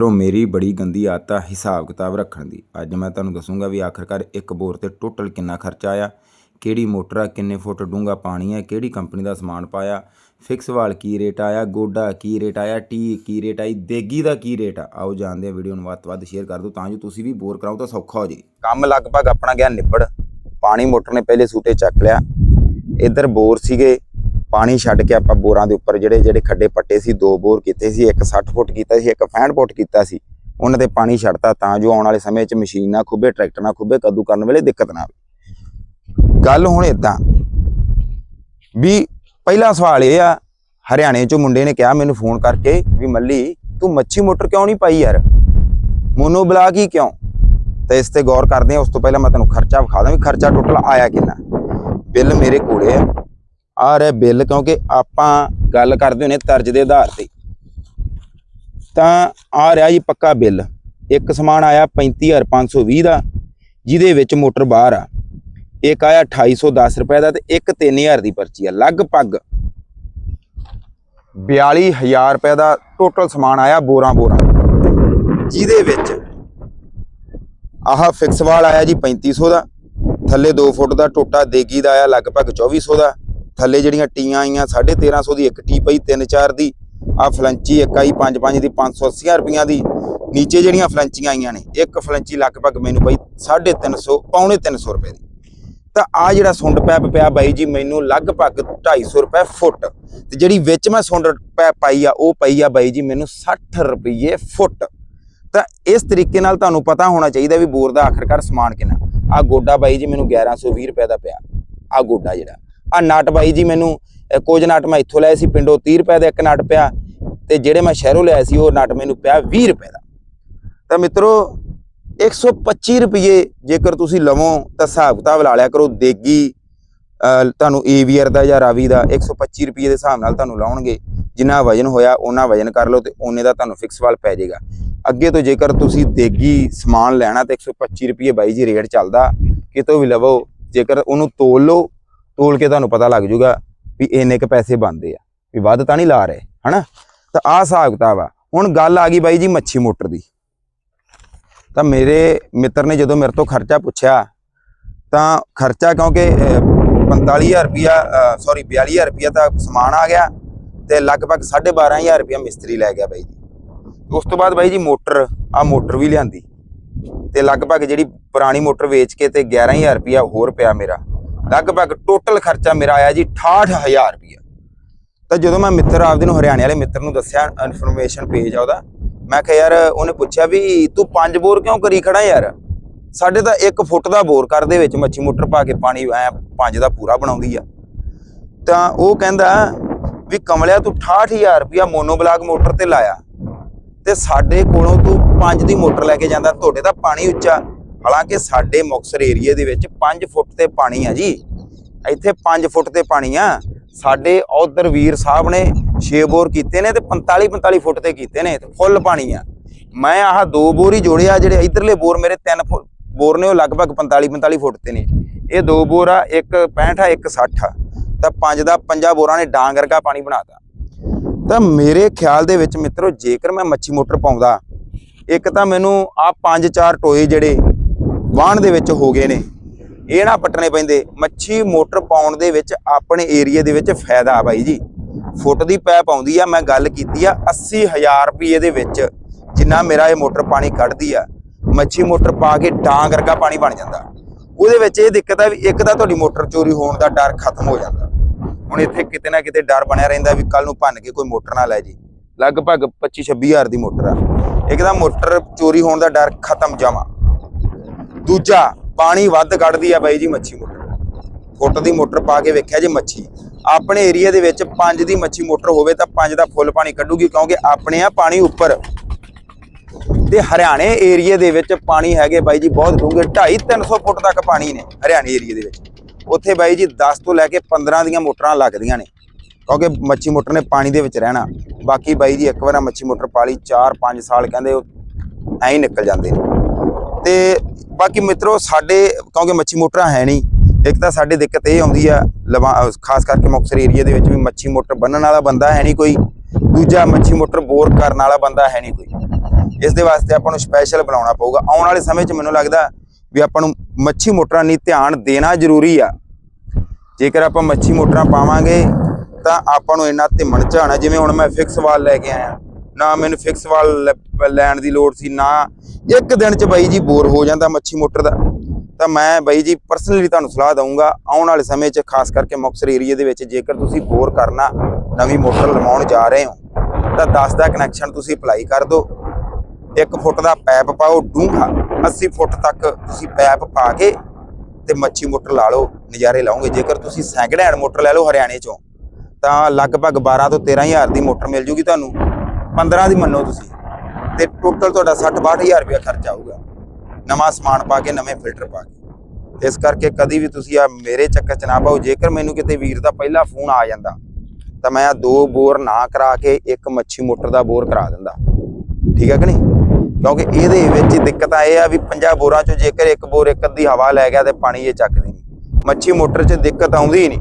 ਤੋਂ ਮੇਰੀ ਬੜੀ ਗੰਦੀ ਆਦਤ ਆ ਹਿਸਾਬ ਕਿਤਾਬ ਰੱਖਣ ਦੀ। ਅੱਜ ਮੈਂ ਤੁਹਾਨੂੰ ਦੱਸੂੰਗਾ ਵੀ ਆਖਰਕਾਰ ਇੱਕ ਬੋਰ ਤੇ ਟੋਟਲ ਕਿੰਨਾ ਖਰਚਾ ਆਇਆ, ਕਿਹੜੀ ਮੋਟਰ ਆ, ਕਿੰਨੇ ਫੁੱਟ ਡੂੰਘਾ ਪਾਣੀ ਹੈ ਕਿਹੜੀ ਕੰਪਨੀ ਦਾ ਸਮਾਨ ਪਾਇਆ, ਫਿਕਸ ਵਾਲ ਕੀ ਰੇਟ ਆਇਆ, ਗੋਡਾ ਕੀ ਰੇਟ ਆਇਆ, ਟੀ ਕੀ ਰੇਟ ਆਈ, ਦੇਗੀ ਦਾ ਕੀ ਰੇਟ ਆ। ਆਓ ਜਾਣਦੇ ਆ ਵੀਡੀਓ ਨੂੰ ਵੱਧ ਤੋਂ ਵੱਧ ਸ਼ੇਅਰ ਕਰ ਦਿਓ ਤਾਂ ਜੋ ਤੁਸੀਂ ਵੀ ਬੋਰ ਕਰਾਓ ਤਾਂ ਸੌਖਾ ਹੋ ਜੇ। ਕੰਮ ਲਗਭਗ ਆਪਣਾ ਗਿਆ ਨਿਬੜ। ਪਾਣੀ ਮੋਟਰ ਨੇ ਪਹਿਲੇ ਸੂਟੇ ਚੱਕ ਲਿਆ। ਇੱਧਰ ਬੋਰ ਸੀਗੇ। ਪਾਣੀ ਛੱਡ ਕੇ ਆਪਾਂ ਬੋਰਾਂ ਦੇ ਉੱਪਰ ਜਿਹੜੇ ਜਿਹੜੇ ਖੱਡੇ ਪੱਟੇ ਸੀ, ਦੋ ਬੋਰ ਕੀਤੇ ਸੀ, ਇੱਕ 60 ਫੁੱਟ ਕੀਤਾ ਸੀ, ਇੱਕ 65 ਫੁੱਟ ਕੀਤਾ ਸੀ, ਉਹਨਾਂ ਤੇ ਪਾਣੀ ਛੱਡਤਾ ਤਾਂ ਜੋ ਆਉਣ ਵਾਲੇ ਸਮੇਂ 'ਚ ਮਸ਼ੀਨ ਨਾਲ ਖੁੱਬੇ ਟਰੈਕਟਰ ਨਾਲ ਖੁੱਬੇ ਕੱਦੂ ਕਰਨ ਵੇਲੇ ਦਿੱਕਤ ਨਾ ਆਵੇ। ਗੱਲ ਹੁਣ ਇਦਾਂ ਵੀ ਪਹਿਲਾ ਸਵਾਲ ਇਹ ਆ, ਹਰਿਆਣੇ 'ਚੋਂ ਮੁੰਡੇ ਨੇ ਕਿਹਾ ਮੈਨੂੰ ਫੋਨ ਕਰਕੇ ਵੀ ਮੱਲੀ, ਤੂੰ ਮੱਛੀ ਮੋਟਰ ਕਿਉਂ ਨਹੀਂ ਪਾਈ ਯਾਰ? ਮੋਨੋ ਬਲਾਕ ਹੀ ਕਿਉਂ? ਤੇ ਇਸ ਤੇ ਗੌਰ ਕਰਦੇ ਆ ਉਸ ਤੋਂ ਪਹਿਲਾਂ ਮੈਂ ਤੁਹਾਨੂੰ ਖਰਚਾ ਵਿਖਾ ਦਾਂ ਵੀ ਖਰਚਾ ਟੋਟਲ ਆਇਆ ਕਿੰਨਾ? ਬਿੱਲ ਮੇਰੇ ਕੋਲੇ ਆ। ਆ ਰਿਹਾ ਬਿੱਲ ਕਿਉਂਕਿ ਆਪਾਂ ਗੱਲ ਕਰਦੇ ਹੁੰਨੇ ਤਰਜ ਦੇ ਆਧਾਰ ਤੇ। ਤਾਂ ਆ ਰਿਹਾ ਜੀ ਪੱਕਾ ਬਿੱਲ। ਇੱਕ ਸਮਾਨ ਆਇਆ 35520 ਦਾ, ਜਿਹਦੇ ਵਿੱਚ ਮੋਟਰ ਬਾਹਰ ਆ। ਇੱਕ ਆਇਆ 2810 ਰੁਪਏ ਦਾ ਤੇ ਇੱਕ 3000 ਦੀ ਪਰਚੀ ਆ। ਲਗਭਗ 42000 ਰੁਪਏ ਦਾ ਟੋਟਲ ਸਮਾਨ ਆਇਆ ਬੋਰਾਂ ਬੋਰਾਂ ਜਿਹਦੇ ਵਿੱਚ ਆਹ ਫਿਕਸ ਵਾਲ ਆਇਆ ਜੀ 3500 ਦਾ, ਥੱਲੇ 2 ਫੁੱਟ ਦਾ ਟੋਟਾ ਦੇਗੀ ਦਾ ਆਇਆ ਲਗਭਗ 2400 ਦਾ। ਥੱਲੇ ਜਿਹੜੀਆਂ ਟੀਆਂ ਆਈਆਂ 1350 ਦੀ ਇੱਕ ਟੀ ਪਈ 3-4 ਦੀ। ਆ ਫਲੰਚੀ ਇੱਕ ਆਈ 5-5 ਦੀ 580 ਰੁਪਈਆਂ ਦੀ। ਨੀਚੇ ਜਿਹੜੀਆਂ ਫਲੰਚੀਆਂ ਆਈਆਂ ਨੇ, ਇੱਕ ਫਲੰਚੀ ਲਗਭਗ ਮੈਨੂੰ ਪਈ 350 ਪੌਣੇ 300 ਰੁਪਏ ਦੀ। ਤਾਂ ਆ ਜਿਹੜਾ ਸੁੰਡ ਪੈਪ ਪਿਆ ਬਾਈ ਜੀ, ਮੈਨੂੰ ਲਗਭਗ 250 ਰੁਪਏ ਫੁੱਟ। ਤੇ ਜਿਹੜੀ ਵਿੱਚ ਮੈਂ ਸੁੰਡ ਪੈਪ ਪਾਈ ਆ, ਉਹ ਪਈ ਆ ਬਾਈ ਜੀ, ਮੈਨੂੰ 60 ਰੁਪਏ ਫੁੱਟ। ਤਾਂ ਇਸ ਤਰੀਕੇ ਨਾਲ ਤੁਹਾਨੂੰ ਪਤਾ ਹੋਣਾ ਚਾਹੀਦਾ ਵੀ ਬੋਰ ਦਾ ਆਖਰਕਾਰ ਸਮਾਨ ਕਿੰਨਾ। ਆ ਗੋਡਾ ਬਾਈ ਜੀ, ਮੈਨੂੰ 1120 ਰੁਪਏ ਦਾ ਪਿਆ। ਆ ਗੋਡਾ ਜਿਹੜਾ। ਆ ਨਟ ਬਾਈ ਜੀ ਮੈਨੂੰ ਕੁਝ ਨਟ ਮੈਂ ਇੱਥੋਂ ਲਏ ਸੀ, ਪਿੰਡੋਂ 30 ਰੁਪਏ ਦਾ ਇੱਕ ਨਟ ਪਿਆ ਤੇ ਜਿਹੜੇ ਮੈਂ ਸ਼ਹਿਰੋਂ ਲਿਆ ਸੀ, ਉਹ ਨਟ ਮੈਨੂੰ ਪਿਆ 20 ਰੁਪਏ ਦਾ। ਤਾਂ ਮਿੱਤਰੋ 125 ਰੁਪਏ ਜੇਕਰ ਤੁਸੀਂ ਲਵੋ, ਤਾਂ ਹਿਸਾਬ ਕਿਤਾਬ ਲਾ ਲਿਆ ਕਰੋ, ਦੇਗੀ ਤੁਹਾਨੂੰ ਏਵੀਅਰ ਦਾ ਜਾਂ ਰਾਵੀ ਦਾ 125 ਰੁਪਏ ਦੇ ਹਿਸਾਬ ਨਾਲ ਤੁਹਾਨੂੰ ਲਾਉਣਗੇ। ਜਿੰਨਾ ਵਜਨ ਹੋਇਆ ਉਹਨਾਂ ਵਜਨ ਕਰ ਲਓ ਤੇ ਉਹਨੇ ਦਾ ਤੁਹਾਨੂੰ ਫਿਕਸ ਵਾਲ ਪੈ ਜਾਏਗਾ। ਅੱਗੇ ਤੋਂ ਜੇਕਰ ਤੁਸੀਂ ਦੇਗੀ ਸਮਾਨ ਲੈਣਾ ਤੇ 125 ਰੁਪਏ ਬਾਈ ਜੀ, ਰੇਟ ਚੱਲਦਾ, ਕਿਤੋਂ ਵੀ ਲਵੋ, ਜੇਕਰ ਉਹਨੂੰ ਤੋਲ ਲਓ ਤੋਲ ਕੇ ਤੁਹਾਨੂੰ ਪਤਾ ਲੱਗ ਜੂਗਾ ਵੀ ਇੰਨੇ ਕ ਪੈਸੇ ਬਣਦੇ ਆ ਵੀ ਵੱਧ ਤਾਂ ਨਹੀਂ ਲਾ ਰਹੇ ਹਨਾ? ਤਾਂ ਆਹ ਹਿਸਾਬ ਕਿਤਾਬ ਆ। ਹੁਣ ਗੱਲ ਆ ਗਈ ਬਾਈ ਜੀ ਮੱਛੀ ਮੋਟਰ ਦੀ। ਤਾਂ ਮੇਰੇ ਮਿੱਤਰ ਨੇ ਜਦੋਂ ਮੇਰੇ ਤੋਂ ਖਰਚਾ ਪੁੱਛਿਆ ਤਾਂ ਖਰਚਾ ਕਿਉਂਕਿ ਅਹ, 45000 ਰੁਪਿਆ ਸੌਰੀ 42000 ਰੁਪਿਆ ਤਾਂ ਸਮਾਨ ਆ ਗਿਆ ਤੇ ਲਗਭਗ 12500 ਰੁਪਿਆ ਮਿਸਤਰੀ ਲੈ ਗਿਆ ਬਾਈ ਜੀ। ਉਸ ਤੋਂ ਬਾਅਦ ਬਾਈ ਜੀ ਮੋਟਰ ਆ ਮੋਟਰ ਵੀ ਲਿਆਂਦੀ। ਤੇ ਲਗਭਗ ਜਿਹੜੀ ਪੁਰਾਣੀ ਮੋਟਰ ਵੇਚ ਕੇ ਤੇ 11000 ਰੁਪਿਆ ਹੋਰ ਪਿਆ ਮੇਰਾ। ਲਗਭਗ ਟੋਟਲ ਖਰਚਾ ਮੇਰਾ ਆਇਆ ਜੀ 68000 ਰੁਪਿਆ ਤਾਂ ਜਦੋਂ ਮੈਂ ਮਿੱਤਰ ਆਪਦੇ ਨੂੰ, ਹਰਿਆਣੇ ਵਾਲੇ ਮਿੱਤਰ ਨੂੰ ਦੱਸਿਆ ਇਨਫੋਰਮੇਸ਼ਨ ਪੇਜ ਆ ਉਹਦਾ, ਮੈਂ ਕਿਹਾ, ਯਾਰ, ਉਹਨੇ ਪੁੱਛਿਆ ਵੀ ਤੂੰ ਪੰਜ ਬੋਰ ਕਿਉਂ ਕਰੀ ਖੜਾ ਯਾਰ? ਸਾਡੇ ਤਾਂ 1 ਫੁੱਟ ਦਾ ਬੋਰ ਕਰਦੇ ਵਿੱਚ ਮੱਛੀ ਮੋਟਰ ਪਾ ਕੇ ਪਾਣੀ ਐ ਪੰਜ ਦਾ ਪੂਰਾ ਬਣਾਉਂਦੀ ਆ। ਤਾਂ ਉਹ ਕਹਿੰਦਾ ਵੀ ਕਮਲਿਆ, ਤੂੰ 68000 ਰੁਪਿਆ ਮੋਨੋ ਬਲਾਕ ਮੋਟਰ ਤੇ ਲਾਇਆ ਤੇ ਸਾਡੇ ਕੋਲੋਂ ਤੂੰ ਪੰਜ ਦੀ ਮੋਟਰ ਲੈ ਕੇ ਜਾਂਦਾ, ਤੁਹਾਡੇ ਤਾਂ ਪਾਣੀ ਉੱਚਾ। ਹਾਲਾਂਕਿ ਸਾਡੇ ਮੁਕਸਰ ਏਰੀਏ ਦੇ ਵਿੱਚ 5 ਫੁੱਟ ਤੇ ਪਾਣੀ ਆ ਜੀ। ਇੱਥੇ 5 ਫੁੱਟ ਤੇ ਪਾਣੀ ਆ। ਸਾਡੇ ਉਧਰ ਵੀਰ ਸਾਹਿਬ ਨੇ 6 ਬੋਰ ਕੀਤੇ ਨੇ ਤੇ 45 45 ਫੁੱਟ ਤੇ ਕੀਤੇ ਨੇ, ਤੇ ਫੁੱਲ ਪਾਣੀ ਆ। ਮੈਂ ਆਹ ਦੋ ਬੋਰ ਹੀ ਜੋੜਿਆ, ਜਿਹੜੇ ਇਧਰਲੇ ਬੋਰ ਮੇਰੇ 3 ਫੁੱਟ ਬੋਰ ਨੇ, ਉਹ ਲਗਭਗ 45 45 ਫੁੱਟ ਤੇ ਨੇ। ਇਹ ਦੋ ਬੋਰ ਆ, ਇੱਕ 65 ਆ, ਇੱਕ 60 ਆ। ਤਾਂ ਪੰਜ ਦਾ ਪੰਜਾਂ ਬੋਰਾਂ ਨੇ ਡਾਂਗ ਵਰਗਾ ਪਾਣੀ ਬਣਾਤਾ ਤਾਂ ਮੇਰੇ ਖਿਆਲ ਦੇ ਵਿੱਚ ਮਿੱਤਰੋ, ਜੇਕਰ ਮੈਂ ਮੱਛੀ ਮੋਟਰ ਪਾਉਂਦਾ, ਇੱਕ ਤਾਂ ਮੈਨੂੰ ਆ ਪੰਜ ਚਾਰ ਟੋਏ ਜਿਹੜੇ ਵਾਹਣ ਦੇ ਵਿੱਚ ਹੋ ਗਏ ਨੇ। ਇਹ ਨਾ ਪੱਟਣੇ ਪੈਂਦੇ। ਮੱਛੀ ਮੋਟਰ ਪਾਉਣ ਦੇ ਵਿੱਚ ਆਪਣੇ ਏਰੀਆ ਦੇ ਵਿੱਚ ਫਾਇਦਾ ਆ ਬਾਈ ਜੀ। ਫੁੱਟ ਦੀ ਪੈਪ ਆਉਂਦੀ ਆ, ਮੈਂ ਗੱਲ ਕੀਤੀ ਆ 80000 ਰੁਪਏ ਦੇ ਵਿੱਚ, ਜਿੰਨਾ ਮੇਰਾ ਇਹ ਮੋਟਰ ਪਾਣੀ ਕੱਢਦੀ ਆ। ਮੱਛੀ ਮੋਟਰ ਪਾ ਕੇ ਡਾਂਗ ਵਰਗਾ ਪਾਣੀ ਬਣ ਜਾਂਦਾ। ਉਹਦੇ ਵਿੱਚ ਇਹ ਦਿੱਕਤ ਆ ਵੀ ਇੱਕ ਤਾਂ ਤੁਹਾਡੀ ਮੋਟਰ ਚੋਰੀ ਹੋਣ ਦਾ ਡਰ ਖਤਮ ਹੋ ਜਾਂਦਾ। ਹੁਣ ਇੱਥੇ ਕਿਤੇ ਨਾ ਕਿਤੇ ਡਰ ਬਣਿਆ ਰਹਿੰਦਾ ਵੀ ਕੱਲ ਨੂੰ ਭੰਨ ਕੇ ਕੋਈ ਮੋਟਰ ਨਾ ਲੈ ਜੀ ਲਗਭਗ 25 26000 ਦੀ ਮੋਟਰ ਆ। ਇੱਕ ਤਾਂ ਮੋਟਰ ਚੋਰੀ ਹੋਣ ਦਾ ਡਰ ਖਤਮ ਜਾਵਾਂ ਦੂਜਾ, ਪਾਣੀ ਵੱਧ ਕੱਢਦੀ ਆ ਬਾਈ ਜੀ ਮੱਛੀ ਮੋਟਰ। ਫੁੱਟ ਦੀ ਮੋਟਰ ਪਾ ਕੇ ਵੇਖਿਆ ਜੇ ਮੱਛੀ। ਆਪਣੇ ਏਰੀਆ ਦੇ ਵਿੱਚ ਪੰਜ ਦੀ ਮੱਛੀ ਮੋਟਰ ਹੋਵੇ ਤਾਂ ਪੰਜ ਦਾ ਫੁੱਲ ਪਾਣੀ ਕੱਢੂਗੀ ਕਿਉਂਕਿ ਆਪਣੇ ਆ ਪਾਣੀ ਉੱਪਰ। ਤੇ ਹਰਿਆਣੇ ਏਰੀਆ ਦੇ ਵਿੱਚ ਪਾਣੀ ਹੈਗੇ ਬਾਈ ਜੀ ਬਹੁਤ ਡੂੰਘੇ 2.5 300 ਫੁੱਟ ਤੱਕ ਪਾਣੀ ਨੇ ਹਰਿਆਣੇ ਏਰੀਆ ਦੇ ਵਿੱਚ। ਉੱਥੇ ਬਾਈ ਜੀ 10 ਤੋਂ ਲੈ ਕੇ 15 ਦੀਆਂ ਮੋਟਰਾਂ ਲੱਗਦੀਆਂ ਨੇ। ਕਿਉਂਕਿ ਮੱਛੀ ਮੋਟਰ ਨੇ ਪਾਣੀ ਦੇ ਵਿੱਚ ਰਹਿਣਾ। ਬਾਕੀ ਬਾਈ ਜੀ ਇੱਕ ਵਾਰ ਮੱਛੀ ਮੋਟਰ ਪਾਲੀ 4-5 ਸਾਲ ਕਹਿੰਦੇ ਉਹ ਐਂ ਹੀ ਨਿਕਲ ਜਾਂਦੇ ਨੇ। ਤੇ ਬਾਕੀ ਮਿੱਤਰੋ, ਸਾਡੇ ਕਿਉਂਕਿ ਮੱਛੀ ਮੋਟਰਾਂ ਹੈ ਨਹੀਂ, ਇੱਕ ਤਾਂ ਸਾਡੇ ਦਿੱਕਤ ਇਹ ਆਉਂਦੀ ਆ, ਲਵਾ- ਖਾਸ ਕਰਕੇ ਮੁਕਤਸਰ ਏਰੀਆ ਦੇ ਵਿੱਚ ਵੀ ਮੱਛੀ ਮੋਟਰ ਬੰਨਣ ਵਾਲਾ ਬੰਦਾ ਹੈ ਨਹੀਂ ਕੋਈ, ਦੂਜਾ ਮੱਛੀ ਮੋਟਰ ਬੋਰ ਕਰਨ ਵਾਲਾ ਬੰਦਾ ਹੈ ਨਹੀਂ ਕੋਈ। ਇਸ ਦੇ ਵਾਸਤੇ ਆਪਾਂ ਨੂੰ ਸਪੈਸ਼ਲ ਬਣਾਉਣਾ ਪਊਗਾ। ਆਉਣ ਵਾਲੇ ਸਮੇਂ 'ਚ ਮੈਨੂੰ ਲੱਗਦਾ ਵੀ ਆਪਾਂ ਨੂੰ ਮੱਛੀ ਮੋਟਰਾਂ ਨਹੀਂ ਧਿਆਨ ਦੇਣਾ ਜ਼ਰੂਰੀ ਆ। ਜੇਕਰ ਆਪਾਂ ਮੱਛੀ ਮੋਟਰਾਂ ਪਾਵਾਂਗੇ, ਤਾਂ ਆਪਾਂ ਨੂੰ ਇੰਨਾ ਧਿਮਣ ਝਾਣਾ, ਜਿਵੇਂ ਹੁਣ ਮੈਂ ਫਿਕਸ ਵਾਲ ਲੈ ਕੇ ਆਇਆ। ਨਾ ਮੈਨੂੰ ਫਿਕਸ ਵਾਲ ਲੈ- ਲੈਣ ਦੀ ਲੋੜ ਸੀ, ਨਾ ਇੱਕ ਦਿਨ 'ਚ ਬਾਈ ਜੀ ਬੋਰ ਹੋ ਜਾਂਦਾ ਮੱਛੀ ਮੋਟਰ ਦਾ। ਤਾਂ ਮੈਂ ਬਾਈ ਜੀ ਪਰਸਨਲੀ ਤੁਹਾਨੂੰ ਸਲਾਹ ਦਊਂਗਾ, ਆਉਣ ਵਾਲੇ ਸਮੇਂ 'ਚ ਖਾਸ ਕਰਕੇ ਮੁਕਤਸਰ ਏਰੀਆ ਦੇ ਵਿੱਚ ਜੇਕਰ ਤੁਸੀਂ ਬੋਰ ਕਰਨਾ, ਨਵੀਂ ਮੋਟਰ ਲਵਾਉਣ ਜਾ ਰਹੇ ਹੋ, ਤਾਂ 10 ਦਾ ਕਨੈਕਸ਼ਨ ਤੁਸੀਂ ਅਪਲਾਈ ਕਰ ਦਿਓ। 1 ਫੁੱਟ ਦਾ ਪਾਈਪ ਪਾਓ, ਡੂੰਘਾ 80 ਫੁੱਟ ਤੱਕ ਤੁਸੀਂ ਪਾਈਪ ਪਾ ਕੇ ਤੇ ਮੱਛੀ ਮੋਟਰ ਲਾ ਲਓ, ਨਜ਼ਾਰੇ ਲਾਓਗੇ। ਜੇਕਰ ਤੁਸੀਂ ਸੈਕਿੰਡ ਹੈਂਡ ਮੋਟਰ ਲੈ ਲਓ ਹਰਿਆਣੇ ਚੋਂ, ਤਾਂ ਲਗਭਗ 12 ਤੋਂ 13000 ਦੀ ਮੋਟਰ ਮਿਲ ਜੂਗੀ ਤੁਹਾਨੂੰ। 15 ਦੀ ਮੰਨੋ ਤੁਸੀਂ। ਤੇ ਟੋਟਲ ਤੁਹਾਡਾ 60 62000 ਰੁਪਇਆ ਖਰਚ ਆਊਗਾ। ਨਵਾਂ ਸਮਾਨ ਪਾ ਕੇ, ਨਵੇਂ ਫਿਲਟਰ ਪਾ ਕੇ। ਇਸ ਕਰਕੇ ਕਦੀ ਵੀ ਤੁਸੀਂ ਆ ਮੇਰੇ ਚੱਕਰ ਚ ਨਾ ਪਾਓ। ਜੇਕਰ ਮੈਨੂੰ ਕਿਤੇ ਵੀਰ ਦਾ ਪਹਿਲਾ ਫੋਨ ਆ ਜਾਂਦਾ, ਤਾਂ ਮੈਂ ਆ ਦੋ ਬੋਰ ਨਾ ਕਰਾ ਕੇ ਇੱਕ ਮੱਛੀ ਮੋਟਰ ਦਾ ਬੋਰ ਕਰਾ ਦਿੰਦਾ। ਠੀਕ ਹੈ ਕਿ ਨਹੀਂ? ਕਿਉਂਕਿ ਇਹਦੇ ਵਿੱਚ ਦਿੱਕਤ ਆ ਇਹ ਆ ਵੀ ਪੰਜਾਂ ਬੋਰਾਂ ਚੋਂ ਜੇਕਰ ਇੱਕ ਬੋਰ ਇੱਕ ਅੱਧੀ ਹਵਾ ਲੈ ਗਿਆ ਤੇ ਪਾਣੀ ਇਹ ਚੱਕਦੀ ਨਹੀਂ। ਮੱਛੀ ਮੋਟਰ 'ਚ ਦਿੱਕਤ ਆਉਂਦੀ ਹੀ ਨਹੀਂ।